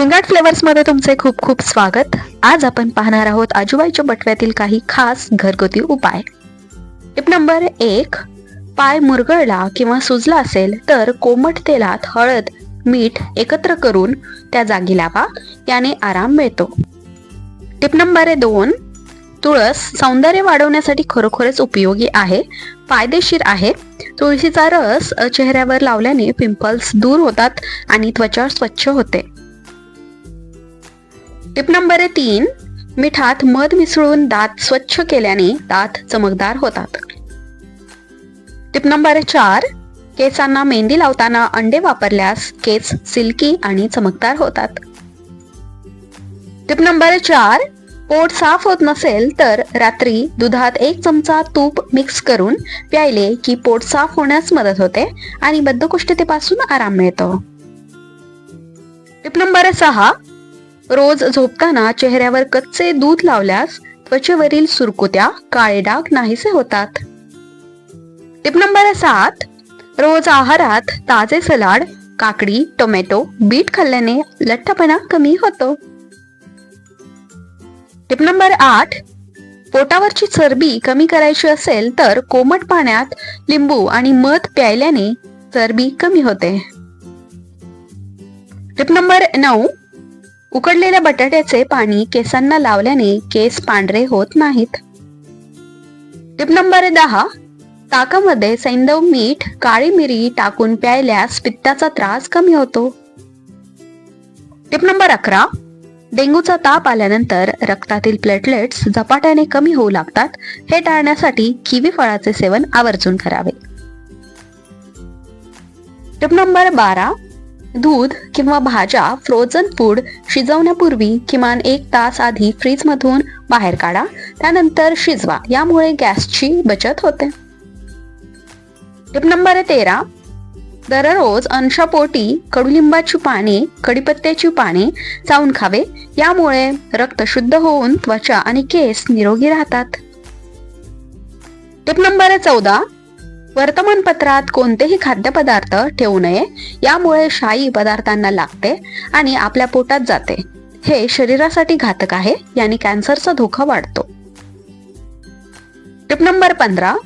झिंगाट फ्लेवर्समध्ये तुमचे खूप खूप स्वागत. आज आपण पाहणार आहोत आजूबाईच्या बटव्यातील काही खास घरगुती उपाय. टिप नंबर एक पाय मुरगळला किंवा सुजला असेल तर कोमट तेलात हळद मीठ एकत्र करून त्या जागी लावा याने आराम मिळतो. टिप नंबर दोन तुळस सौंदर्य वाढवण्यासाठी खरोखरच उपयोगी आहे फायदेशीर आहे. तुळशीचा रस चेहऱ्यावर लावल्याने पिंपल्स दूर होतात आणि त्वचा स्वच्छ होते. टिप नंबर तीन मिठात मध मिसळून दात स्वच्छ केल्याने दात चमकदार होतात. टिप नंबर चार केसांना मेहंदी लावताना अंडे वापरल्यास केस सिल्की आणि चमकदार होतात. टिप नंबर चार पोट साफ होत नसेल तर रात्री दुधात एक चमचा तूप मिक्स करून प्यायले की पोट साफ होण्यास मदत होते आणि बद्धकोष्ठतेपासून आराम मिळतो. टिप नंबर सहा रोज झोपताना चेहऱ्यावर कच्चे दूध लावल्यास त्वचेवरील सुरकुत्या काळे डाग नाहीसे होतात. टिप नंबर सात रोज आहारात ताजे सलाड काकडी टोमॅटो बीट खाल्ल्याने लठ्ठपणा कमी होतो. टिप नंबर आठ पोटावरची चरबी कमी करायची असेल तर कोमट पाण्यात लिंबू आणि मध प्यायल्याने चरबी कमी होते. टिप नंबर नऊ उकडलेल्या बटाट्याचे पाणी केसांना लावल्याने केस पांढरे होत नाहीत. टिप नंबर दहा. ताकामध्ये सैंदव मीठ काळी मिरी टाकून प्यायल्यास पित्ताचा त्रास कमी होतो. टिप नंबर अकरा. डेंग्यूचा ताप आल्यानंतर रक्तातील प्लेटलेट्स झपाट्याने कमी होऊ लागतात. हे टाळण्यासाठी किवी फळाचे सेवन आवर्जून करावे. टिप नंबर बारा. दूध किंवा भाज्या फ्रोझन फूड शिजवण्यापूर्वी किमान एक तास आधी फ्रीजमधून बाहेर काढा. त्यानंतर शिजवा. यामुळे गॅसची बचत होते. टिप नंबर तेरा. दररोज अंशापोटी कडुलिंबाची पाने कडीपत्त्याची पाने चावून खावे. यामुळे रक्त शुद्ध होऊन त्वचा आणि केस निरोगी राहतात. टिप नंबर चौदा. वर्तमानपत्रात कोणतेही खाद्यपदार्थ ठेवू नये यामुळे शाई पदार्थांना लागते आणि आपल्या पोटात जाते. हे शरीरासाठी घातक आहे याने कॅन्सरचा धोका वाढतो. टिप नंबर पंधरा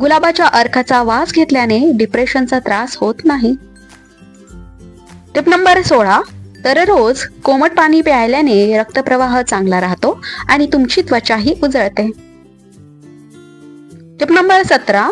गुलाबाच्या अर्काचा वास घेतल्याने डिप्रेशनचा त्रास होत नाही. टिप नंबर सोळा दररोज कोमट पाणी प्यायल्याने रक्तप्रवाह चांगला राहतो आणि तुमची त्वचाही उजळते. टिप नंबर सतरा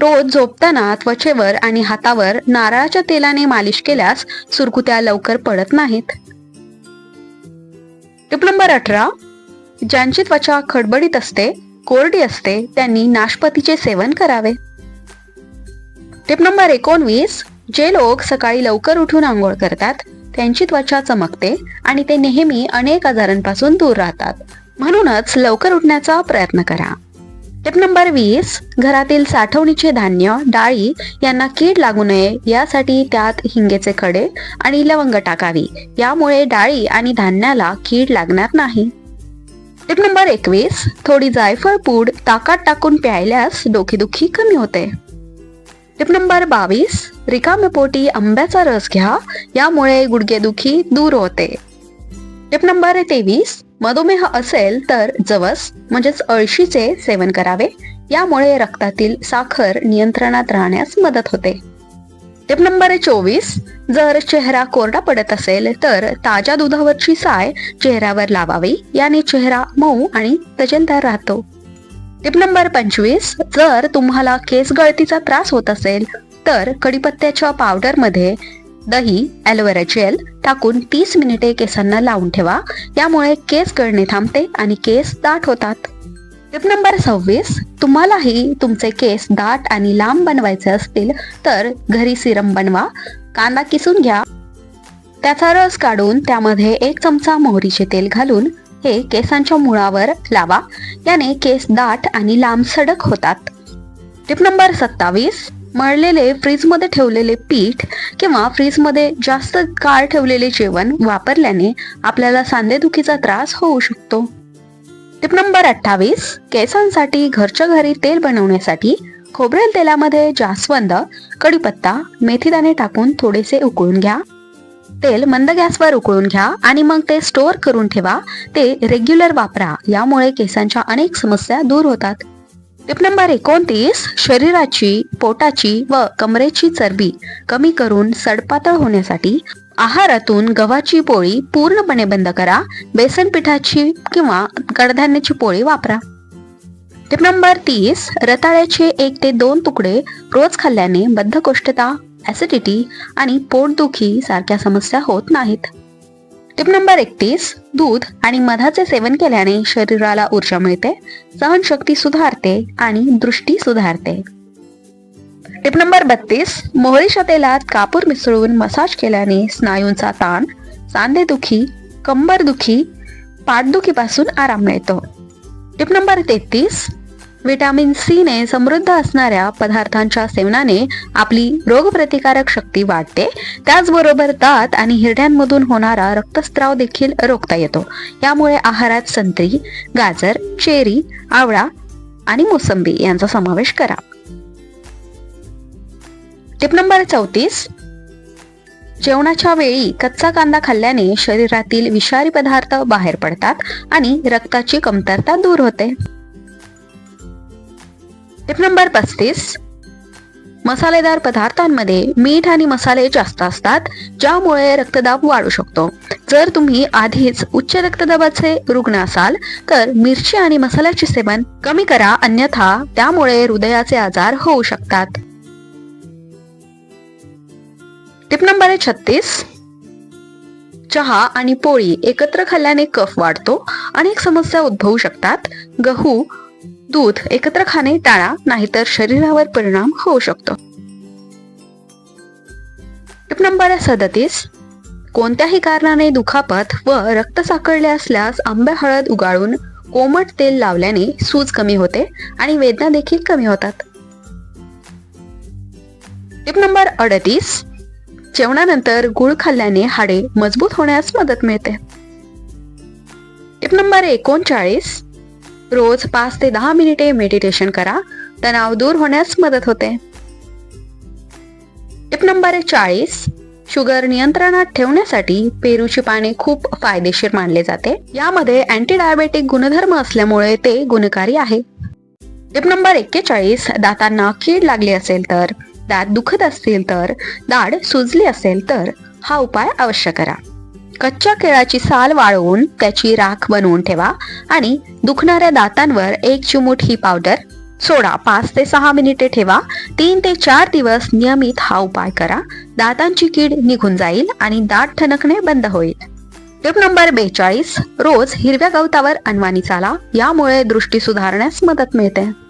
रोज झोपताना त्वचेवर आणि हातावर नारळाच्या तेलाने मालिश केल्यास सुरकुत्या लवकर पडत नाहीत. टिप नंबर अठरा. ज्यांची त्वचा खडबडीत असते कोरडी असते त्यांनी नाशपतीचे सेवन करावे. टिप नंबर एकोणवीस. जे लोक सकाळी लवकर उठून आंघोळ करतात त्यांची त्वचा चमकते आणि ते नेहमी अनेक आजारांपासून दूर राहतात. म्हणूनच लवकर उठण्याचा प्रयत्न करा. टिप नंबर वीस घरातील साठवणीचे धान्य डाळी यांना कीड लागू नये यासाठी त्यात हिंगेचे खडे आणि लवंग टाकावी. यामुळे डाळी आणि धान्याला कीड लागणार नाही. टिप नंबर एकवीस थोडी जायफळ पूड ताकात टाकून प्यायल्यास डोकेदुखी कमी होते. टिप नंबर बावीस रिकामे पोटी आंब्याचा रस घ्या यामुळे गुडघेदुखी दूर होते. टिप नंबर तेवीस मधुमेह असेल तर जवस म्हणजेच अळशीचे सेवन करावे. यामुळे रक्तातील साखर नियंत्रणात राहण्यास मदत होते. टिप नंबर चोवीस जर चेहरा कोरडा पडत असेल तर ताज्या दुधावरची साय चेहऱ्यावर लावावी. याने चेहरा मऊ आणि तजेलदार राहतो. टिप नंबर पंचवीस जर तुम्हाला केस गळतीचा त्रास होत असेल तर कडीपत्त्याच्या पावडरमध्ये दही ॲलोवेरा जेल टाकून तीस मिनिटे केसांना लावून ठेवा. यामुळे केस गळणे थांबते आणि केस दाट होतात. टिप नंबर सव्वीस तुम्हालाही तुमचे केस दाट आणि लांब बनवायचे असतील तर घरी सिरम बनवा. कांदा किसून घ्या. त्याचा रस काढून त्यामध्ये एक चमचा मोहरीचे तेल घालून हे केसांच्या मुळावर लावा. याने केस दाट आणि लांब सडक होतात. टिप नंबर सत्तावीस मळलेले फ्रीजमध्ये ठेवलेले पीठ किंवा फ्रीजमध्ये जास्त काळ ठेवलेले जेवण वापरल्याने आपल्याला सांधेदुखीचा त्रास होऊ शकतो. टिप नंबर अठ्ठावीस केसांसाठी घरच्या घरी तेल बनवण्यासाठी खोबरेल तेलामध्ये जास्वंद कडीपत्ता मेथीदाणे टाकून थोडेसे उकळून घ्या. तेल मंद गॅसवर उकळून घ्या आणि मग ते स्टोअर करून ठेवा. ते रेग्युलर वापरा यामुळे केसांच्या अनेक समस्या दूर होतात. टिप नंबर एकोणतीस शरीराची पोटाची व कमरेची चरबी कमी करून सडपातळ होण्यासाठी आहारातून गव्हाची पोळी पूर्णपणे बंद करा. बेसन पिठाची किंवा कडधान्याची पोळी वापरा. टिप नंबर तीस रताळ्याचे एक ते दोन तुकडे रोज खाल्ल्याने बद्धकोष्ठता ऍसिडिटी आणि पोटदुखी सारख्या समस्या होत नाहीत. टिप नंबर एकतीस दूध आणि मधाचे सेवन केल्याने शरीराला ऊर्जा मिळते सहनशक्ती सुधारते आणि दृष्टी सुधारते. टिप नंबर बत्तीस मोहरीच्या तेलात कापूर मिसळून मसाज केल्याने स्नायूंचा ताण सांधेदुखी कंबरदुखी पाठदुखीपासून आराम मिळतो. टिप नंबर तेहतीस व्हिटॅमिन सी ने समृद्ध असणाऱ्या पदार्थांच्या सेवनाने आपली रोगप्रतिकारक शक्ती वाढते. त्याचबरोबर दात आणि हिरड्यांमधून होणारा रक्तस्त्राव देखील रोखता येतो. यामुळे आहारात संत्री गाजर चेरी आवळा आणि मोसंबी यांचा समावेश करा. टिप नंबर चौतीस. जेवणाच्या वेळी कच्चा कांदा खाल्ल्याने शरीरातील विषारी पदार्थ बाहेर पडतात आणि रक्ताची कमतरता दूर होते. टिप नंबर पस्तीस. मसालेदार पदार्थांमध्ये मीठ आणि मसाले जास्त असतात ज्यामुळे रक्तदाब वाढू शकतो. जर तुम्ही आधीच उच्च रक्तदाबाचे रुग्ण असाल तर मिरची आणि मसाल्याचे सेवन कमी करा अन्यथा त्यामुळे हृदयाचे आजार होऊ शकतात. टिप नंबर आहे छत्तीस. चहा आणि पोळी एकत्र खाल्ल्याने कफ वाढतो अनेक समस्या उद्भवू शकतात. गहू दूध एकत्र खाणे टाळा नाहीतर शरीरावर परिणाम होऊ शकतो. टिप नंबर सदतीस कोणत्याही कारणाने दुखापत व रक्त साकळले असल्यास आंबे हळद उगाळून कोमट तेल लावल्याने सूज कमी होते आणि वेदना देखील कमी होतात. टिप नंबर अडतीस जेवणानंतर गुळ खाल्ल्याने हाडे मजबूत होण्यास मदत मिळते. टिप नंबर एकोणचाळीस रोज पाच ते दहा मिनिटे मेडिटेशन करा. तणाव दूर होण्यास मदत होते. टिप नंबर चाळीस शुगर नियंत्रणात ठेवण्यासाठी पेरूची पाने खूप फायदेशीर मानले जाते. यामध्ये अँटी डायबेटिक गुणधर्म असल्यामुळे ते गुणकारी आहे. टिप नंबर एक्केचाळीस दातांना कीड लागली असेल तर दात दुखत असतील तर दाढ सुजली असेल तर हा उपाय अवश्य करा. कच्च्या केळाची साल वाळवून त्याची राख बनवून ठेवा आणि दुखणाऱ्या दातांवर एक चिमूट ही पावडर सोडा. पाच ते सहा मिनिटे ठेवा. तीन ते चार दिवस नियमित हा उपाय करा. दातांची कीड निघून जाईल आणि दात ठणकणे बंद होईल. टिप नंबर बेचाळीस. रोज हिरव्या गवतावर अनवाणी चाला. यामुळे दृष्टी सुधारण्यास मदत मिळते.